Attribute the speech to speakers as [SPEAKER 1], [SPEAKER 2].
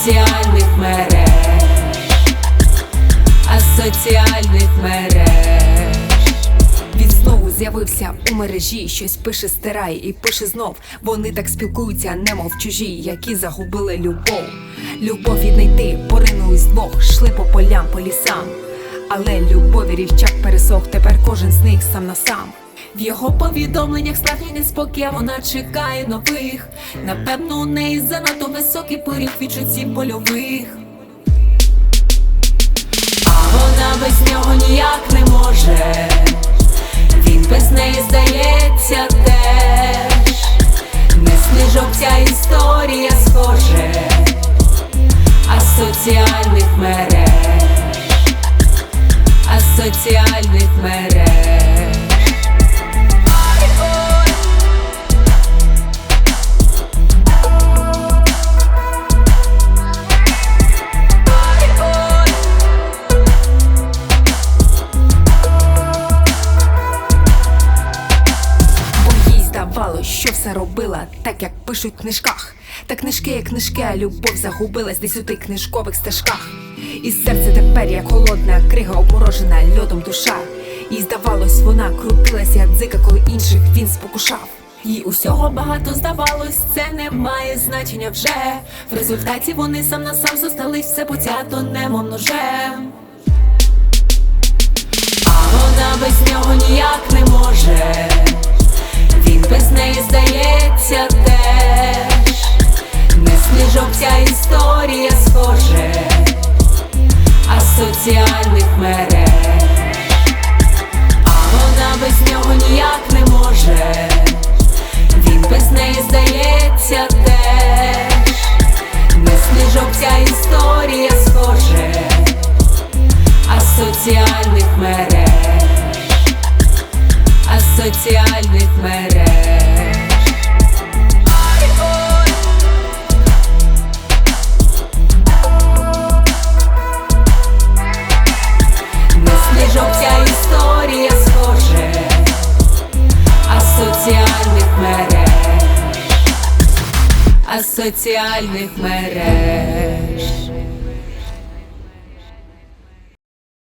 [SPEAKER 1] Асоціальних мереж, а соціальних мереж Він знову з'явився у мережі, щось пише, стирає і пише знов. Вони так спілкуються, немов чужі, які загубили любов. Любов віднайти, поринулись двох, шли по полям, по лісам. Але любові рівчак пересох, тепер кожен з них сам на сам. В його повідомленнях справжній неспокій, вона чекає нових. Напевно, у неї занадто високий поріг відчуттів польових. А вона без нього ніяк не може. Він без неї здається теж. Не сніжок ця історія схоже, а соціальних мереж, а соціальних мереж. Все робила так, як пишуть в книжках. Та книжки, як книжки, а любов загубилась десь у тих книжкових стежках. І серце тепер, як холодна крига, обморожена льодом душа. Їй здавалось, вона крутилась, як дзика, коли інших він спокушав. Їй усього багато здавалось, це не має значення вже. В результаті вони сам на сам зостались все потято немов ножем. А вона без нього ніяк не може. Історія схоже, а соціальних мереж. А вона без нього ніяк не може. Він без неї здається теж. Не сніжок ця історія схоже, а соціальних мереж, а соціальних мереж. Соціальних мереж.